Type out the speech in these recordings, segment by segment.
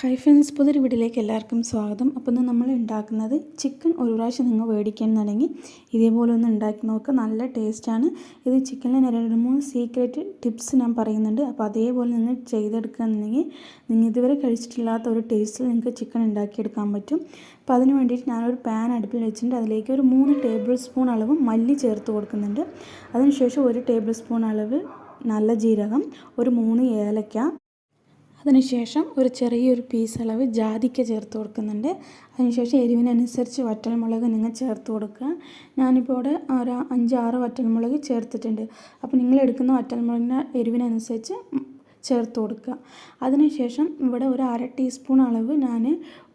Hi friends പുതിയൊരു വീട്ടിലേക്ക് എല്ലാവർക്കും സ്വാഗതം. അപ്പോൾ ഇന്ന് നമ്മൾ ഉണ്ടാക്കുന്നത് ചിക്കൻ ഒരു പ്രാവശ്യം നിങ്ങൾ മേടിക്കുകയാണെന്നുണ്ടെങ്കിൽ ഇതേപോലെ ഒന്ന് ഉണ്ടാക്കി നോക്കുക നല്ല ടേസ്റ്റാണ് ഇത് ചിക്കനിൽ രണ്ട് മൂന്ന് സീക്രട്ട് ടിപ്സ് ഞാൻ പറയുന്നുണ്ട്. അപ്പോൾ അതേപോലെ നിങ്ങൾ ചെയ്തെടുക്കുകയാണെന്നുണ്ടെങ്കിൽ നിങ്ങൾ ഇതുവരെ കഴിച്ചിട്ടില്ലാത്ത ഒരു ടേസ്റ്റിൽ നിങ്ങൾക്ക് ചിക്കൻ ഉണ്ടാക്കിയെടുക്കാൻ പറ്റും. അപ്പോൾ അതിന് വേണ്ടിയിട്ട് ഞാനൊരു പാൻ അടുപ്പിൽ വെച്ചിട്ടുണ്ട്. അതിലേക്ക് ഒരു മൂന്ന് ടേബിൾ സ്പൂൺ അളവ് മല്ലി ചേർത്ത് കൊടുക്കുന്നുണ്ട്. അതിനുശേഷം ഒരു ടേബിൾ സ്പൂൺ അളവ് നല്ല ജീരകം ഒരു മൂന്ന് ഏലക്ക അതിനുശേഷം ഒരു ചെറിയൊരു പീസ് അളവ് ജാതിക്ക ചേർത്ത് കൊടുക്കുന്നുണ്ട്. അതിനുശേഷം എരിവിനനുസരിച്ച് വറ്റൽമുളക് നിങ്ങൾ ചേർത്ത് കൊടുക്കുക. ഞാനിപ്പോൾ ഇവിടെ ഒരു അഞ്ചാറ് വറ്റൽമുളക് ചേർത്തിട്ടുണ്ട്. അപ്പോൾ നിങ്ങൾ എടുക്കുന്ന വറ്റൽമുളകിന്റെ എരിവിനനുസരിച്ച് ചേർത്ത് കൊടുക്കുക. അതിനുശേഷം ഇവിടെ ഒരു അര ടീസ്പൂൺ അളവ് ഞാൻ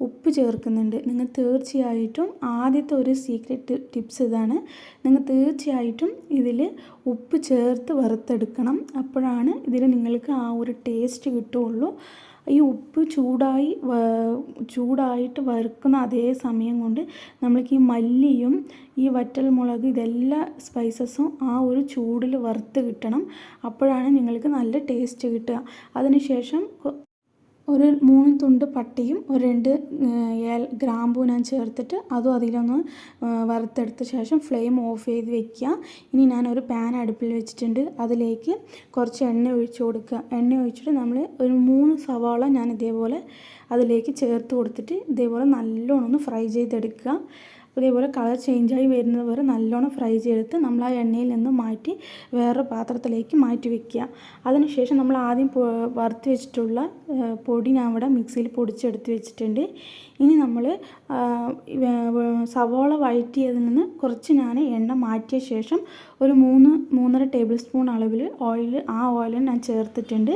ഉപ്പ് ചേർക്കുന്നുണ്ട്. നിങ്ങൾ തീർച്ചയായിട്ടും ആദ്യത്തെ ഒരു സീക്രട്ട് ടിപ്സ് ഇതാണ്. നിങ്ങൾ തീർച്ചയായിട്ടും ഇതിൽ ഉപ്പ് ചേർത്ത് വറുത്തെടുക്കണം. അപ്പോഴാണ് ഇതിൽ നിങ്ങൾക്ക് ആ ഒരു ടേസ്റ്റ് കിട്ടുകയുള്ളൂ. ഈ ഉപ്പ് ചൂടായി ചൂടായിട്ട് വറുക്കുന്ന അതേ സമയം കൊണ്ട് നമ്മൾക്ക് ഈ മല്ലിയും ഈ വറ്റൽ മുളക് ഇതെല്ലാ സ്പൈസസും ആ ഒരു ചൂടിൽ വറുത്ത് കിട്ടണം. അപ്പോഴാണ് നിങ്ങൾക്ക് നല്ല ടേസ്റ്റ് കിട്ടുക. അതിനുശേഷം ഒരു മൂന്ന് തുണ്ട് പട്ടിയും ഒരു രണ്ട് ഏൽ ഗ്രാമ്പൂ ഞാൻ ചേർത്തിട്ട് അതും അതിലൊന്ന് വറുത്തെടുത്ത ശേഷം ഫ്ലെയിം ഓഫ് ചെയ്ത് വെക്കുക. ഇനി ഞാൻ ഒരു പാൻ അടുപ്പിൽ വെച്ചിട്ടുണ്ട്. അതിലേക്ക് കുറച്ച് എണ്ണ ഒഴിച്ച് കൊടുക്കുക. എണ്ണ ഒഴിച്ചിട്ട് നമ്മൾ ഒരു മൂന്ന് സവാള ഞാൻ ഇതേപോലെ അതിലേക്ക് ചേർത്ത് കൊടുത്തിട്ട് ഇതേപോലെ നല്ലോണം ഒന്ന് ഫ്രൈ ചെയ്തെടുക്കുക. ഇതേപോലെ കളർ ചേഞ്ചായി വരുന്നത് വരെ നല്ലോണം ഫ്രൈ ചെയ്തെടുത്ത് നമ്മൾ ആ എണ്ണയിൽ നിന്ന് മാറ്റി വേറെ പാത്രത്തിലേക്ക് മാറ്റി വെക്കുക. അതിനുശേഷം നമ്മൾ ആദ്യം വറുത്ത് വെച്ചിട്ടുള്ള പൊടി ഞാൻ ഇവിടെ മിക്സിയിൽ പൊടിച്ചെടുത്ത് വെച്ചിട്ടുണ്ട്. ഇനി നമ്മൾ സവോള വഴറ്റിയതിൽ നിന്ന് കുറച്ച് ഞാൻ എണ്ണ മാറ്റിയ ശേഷം ഒരു മൂന്ന് മൂന്നര ടേബിൾ സ്പൂൺ അളവിൽ ഓയിൽ ആ ഓയിൽ ഞാൻ ചേർത്തിട്ടുണ്ട്.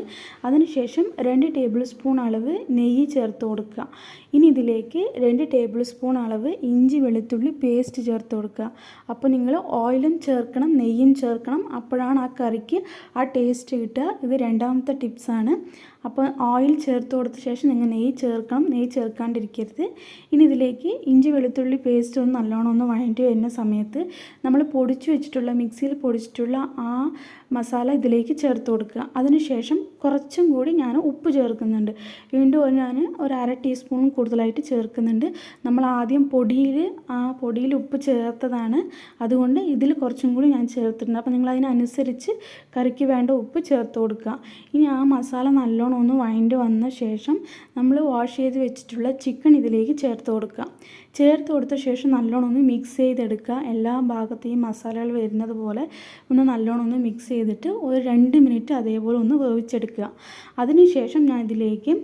അതിനുശേഷം രണ്ട് ടേബിൾ സ്പൂൺ അളവ് നെയ്യ് ചേർത്ത് കൊടുക്കുക. ഇനി ഇതിലേക്ക് രണ്ട് ടേബിൾ സ്പൂൺ അളവ് ഇഞ്ചി വെളുത്തുള്ളി പേസ്റ്റ് ചേർത്ത് കൊടുക്കുക. അപ്പോൾ നിങ്ങൾ ഓയിലും ചേർക്കണം നെയ്യും ചേർക്കണം. അപ്പോഴാണ് ആ കറിക്ക് ആ ടേസ്റ്റ് കിട്ടുക. ഇത് രണ്ടാമത്തെ ടിപ്സാണ് അപ്പോൾ ഓയിൽ ചേർത്ത് കൊടുത്ത ശേഷം നിങ്ങൾ നെയ്യ് ചേർക്കണം. നെയ്യ് ചേർക്കാണ്ടിരിക്കരുത്. ഇനി ഇതിലേക്ക് ഇഞ്ചി വെളുത്തുള്ളി പേസ്റ്റ് ഒന്ന് നല്ലോണം ഒന്ന് വഴണ്ടി വരുന്ന സമയത്ത് നമ്മൾ പൊടിച്ചു വെച്ചിട്ടുള്ള മിക്സിയിൽ പൊടിച്ചിട്ടുള്ള ആ മസാല ഇതിലേക്ക് ചേർത്ത് കൊടുക്കുക. അതിനുശേഷം കുറച്ചും കൂടി ഞാൻ ഉപ്പ് ചേർക്കുന്നുണ്ട്. വീണ്ടും ഞാൻ ഒരു അര ടീസ്പൂൺ കൂടുതലായിട്ട് ചേർക്കുന്നുണ്ട്. നമ്മൾ ആദ്യം പൊടിയിൽ ആ പൊടിയിൽ ഉപ്പ് ചേർത്തതാണ്. അതുകൊണ്ട് ഇതിൽ കുറച്ചും കൂടി ഞാൻ ചേർത്തിട്ടുണ്ട്. അപ്പോൾ നിങ്ങൾ അതിനനുസരിച്ച് കറിക്ക് വേണ്ട ഉപ്പ് ചേർത്ത് കൊടുക്കുക. ഇനി ആ മസാല നല്ലോണം ഒന്ന് വഴണ്ട് വന്ന ശേഷം നമ്മൾ വാഷ് ചെയ്ത് വെച്ചിട്ടുള്ള ചിക്കൻ ഇതിലേക്ക് ചേർത്ത് കൊടുക്കുക. ചേർത്ത് കൊടുത്ത ശേഷം നല്ലോണം ഒന്ന് മിക്സ് ചെയ്തെടുക്കുക. എല്ലാ ഭാഗത്തെയും മസാലകൾ വരുന്നത് പോലെ ഒന്ന് നല്ലോണം ഒന്ന് മിക്സ് ചെയ്തിട്ട് ഒരു രണ്ട് മിനിറ്റ് അതേപോലെ ഒന്ന് വേവിച്ചെടുക്കുക. അതിനുശേഷം ഞാൻ ഇതിലേക്ക്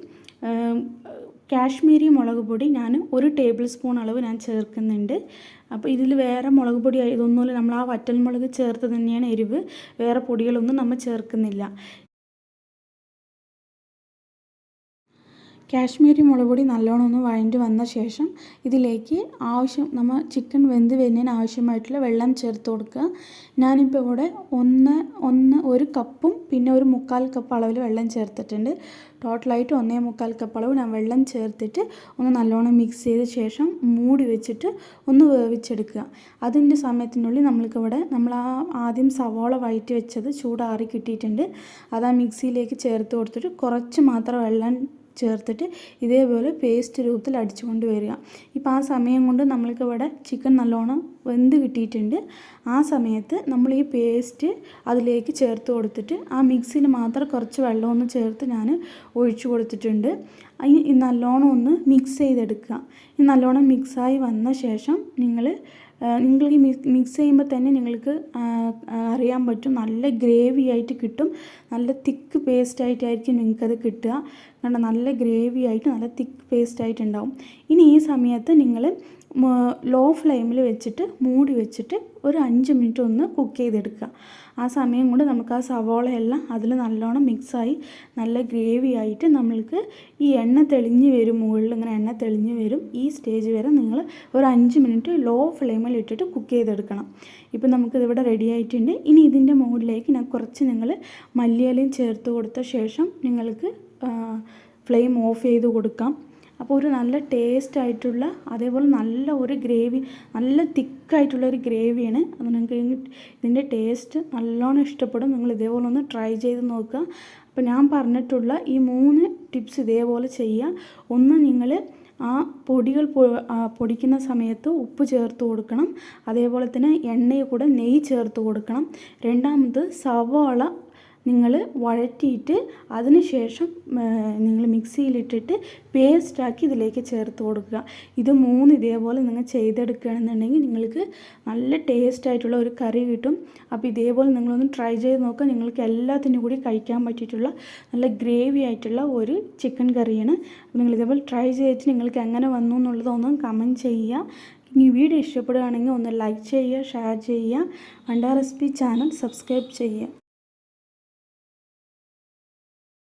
കാശ്മീരി മുളക് പൊടി ഞാൻ ഒരു ടേബിൾ സ്പൂൺ അളവ് ഞാൻ ചേർക്കുന്നുണ്ട്. അപ്പോൾ ഇതിൽ വേറെ മുളക് പൊടി ഇതൊന്നുമില്ല. നമ്മൾ ആ വറ്റൽ മുളക് ചേർത്ത് തന്നെയാണ് എരിവ്. വേറെ പൊടികളൊന്നും നമ്മൾ ചേർക്കുന്നില്ല. കാശ്മീരി മുളക് പൊടി നല്ലോണം ഒന്ന് വഴണ്ടി വന്ന ശേഷം ഇതിലേക്ക് ആവശ്യം നമ്മൾ ചിക്കൻ വെന്ത് വരുന്നതിന് ആവശ്യമായിട്ടുള്ള വെള്ളം ചേർത്ത് കൊടുക്കുക. ഞാനിപ്പോൾ ഇവിടെ ഒന്ന് ഒന്ന് ഒരു കപ്പും പിന്നെ ഒരു മുക്കാൽ കപ്പ് അളവിൽ വെള്ളം ചേർത്തിട്ടുണ്ട്. ടോട്ടലായിട്ട് ഒന്നേ മുക്കാൽ കപ്പ് അളവ് ഞാൻ വെള്ളം ചേർത്തിട്ട് ഒന്ന് നല്ലോണം മിക്സ് ചെയ്ത ശേഷം മൂടി വെച്ചിട്ട് ഒന്ന് വേവിച്ചെടുക്കുക. അതിന്റെ സമയത്തിനുള്ളിൽ നമ്മൾക്കിവിടെ നമ്മൾ ആ ആദ്യം സവോള വഴറ്റി വെച്ചത് ചൂടാറി കിട്ടിയിട്ടുണ്ട്. അത് ആ മിക്സിയിലേക്ക് ചേർത്ത് കൊടുത്തിട്ട് കുറച്ച് മാത്രം വെള്ളം ചേർത്തിട്ട് ഇതേപോലെ പേസ്റ്റ് രൂപത്തിൽ അടിച്ചുകൊണ്ട് വരിക. ഇപ്പോൾ ആ സമയം കൊണ്ട് നമ്മൾക്ക് ഇവിടെ ചിക്കൻ നല്ലോണം വെന്ത് കിട്ടിയിട്ടുണ്ട്. ആ സമയത്ത് നമ്മൾ ഈ പേസ്റ്റ് അതിലേക്ക് ചേർത്ത് കൊടുത്തിട്ട് ആ മിക്സിയിൽ മാത്രം കുറച്ച് വെള്ളമൊന്ന് ചേർത്ത് ഞാൻ ഒഴിച്ചു കൊടുത്തിട്ടുണ്ട്. ഈ നല്ലോണം ഒന്ന് മിക്സ് ചെയ്തെടുക്കുക. ഈ നല്ലോണം മിക്സായി വന്ന ശേഷം നിങ്ങൾ നിങ്ങൾ ഈ മിക്സ് ചെയ്യുമ്പോൾ തന്നെ നിങ്ങൾക്ക് അറിയാൻ പറ്റും നല്ല ഗ്രേവി ആയിട്ട് കിട്ടും. നല്ല തിക്ക് പേസ്റ്റ് ആയിട്ടായിരിക്കും നിങ്ങൾക്കത് കിട്ടുക. കണ്ട നല്ല ഗ്രേവി ആയിട്ട് നല്ല തിക്ക് പേസ്റ്റ് ആയിട്ടുണ്ടാവും. ഇനി ഈ സമയത്ത് നിങ്ങൾ ലോ ഫ്ലെയിമിൽ വെച്ചിട്ട് മൂടി വെച്ചിട്ട് ഒരു അഞ്ച് മിനിറ്റ് ഒന്ന് കുക്ക് ചെയ്തെടുക്കുക. ആ സമയം കൊണ്ട് നമുക്ക് ആ സവോളയെല്ലാം അതിൽ നല്ലോണം മിക്സായി നല്ല ഗ്രേവി ആയിട്ട് നമ്മൾക്ക് ഈ എണ്ണ തെളിഞ്ഞ് വരും മുകളിൽ ഇങ്ങനെ എണ്ണ തെളിഞ്ഞ് വരും ഈ സ്റ്റേജ് വരെ നിങ്ങൾ ഒരു അഞ്ച് മിനിറ്റ് ലോ ഫ്ലെയിമിൽ ഇട്ടിട്ട് കുക്ക് ചെയ്തെടുക്കണം. ഇപ്പം നമുക്കിതിവിടെ റെഡി ആയിട്ടുണ്ട്. ഇനി ഇതിന്റെ മുകളിലേക്ക് ഞാൻ കുറച്ച് നിങ്ങൾ മല്ലിയിലയും ചേർത്ത് കൊടുത്ത ശേഷം നിങ്ങൾക്ക് ഫ്ലെയിം ഓഫ് ചെയ്ത് കൊടുക്കാം. അപ്പോൾ ഒരു നല്ല ടേസ്റ്റ് ആയിട്ടുള്ള അതേപോലെ നല്ല ഒരു ഗ്രേവി നല്ല തിക്കായിട്ടുള്ള ഒരു ഗ്രേവിയാണ് അത് നിങ്ങൾക്ക് ഇതിന്റെ ടേസ്റ്റ് നല്ലോണം ഇഷ്ടപ്പെടും. നിങ്ങൾ ഇതേപോലെ ഒന്ന് ട്രൈ ചെയ്ത് നോക്കുക. അപ്പോൾ ഞാൻ പറഞ്ഞിട്ടുള്ള ഈ മൂന്ന് ടിപ്സ് ഇതേപോലെ ചെയ്യുക ഒന്ന് നിങ്ങൾ ആ പൊടികൾ പൊടിക്കുന്ന സമയത്ത് ഉപ്പ് ചേർത്ത് കൊടുക്കണം. അതേപോലെ തന്നെ എണ്ണയിൽ കൂടെ നെയ്യ് ചേർത്ത് കൊടുക്കണം. രണ്ടാമത് സവാള നിങ്ങൾ വഴറ്റിയിട്ട് അതിന് ശേഷം നിങ്ങൾ മിക്സിയിലിട്ടിട്ട് പേസ്റ്റാക്കി ഇതിലേക്ക് ചേർത്ത് കൊടുക്കുക. ഇത് മൂന്ന് ഇതേപോലെ നിങ്ങൾ ചെയ്തെടുക്കുകയാണെന്നുണ്ടെങ്കിൽ നിങ്ങൾക്ക് നല്ല ടേസ്റ്റ് ആയിട്ടുള്ള ഒരു കറി കിട്ടും. അപ്പോൾ ഇതേപോലെ നിങ്ങളൊന്ന് ട്രൈ ചെയ്ത് നോക്കുക. നിങ്ങൾക്ക് എല്ലാത്തിനും കൂടി കഴിക്കാൻ പറ്റിയിട്ടുള്ള നല്ല ഗ്രേവി ആയിട്ടുള്ള ഒരു ചിക്കൻ കറിയാണ്. അപ്പോൾ നിങ്ങൾ ഇതേപോലെ ട്രൈ ചെയ്തിട്ട് നിങ്ങൾക്ക് എങ്ങനെ വന്നു എന്നുള്ളതൊന്നും കമന്റ് ചെയ്യുക. ഇനി വീഡിയോ ഇഷ്ടപ്പെടുകയാണെങ്കിൽ ഒന്ന് ലൈക്ക് ചെയ്യുക ഷെയർ ചെയ്യുക. അണ്ട റെസിപ്പി ചാനൽ സബ്സ്ക്രൈബ് ചെയ്യുക.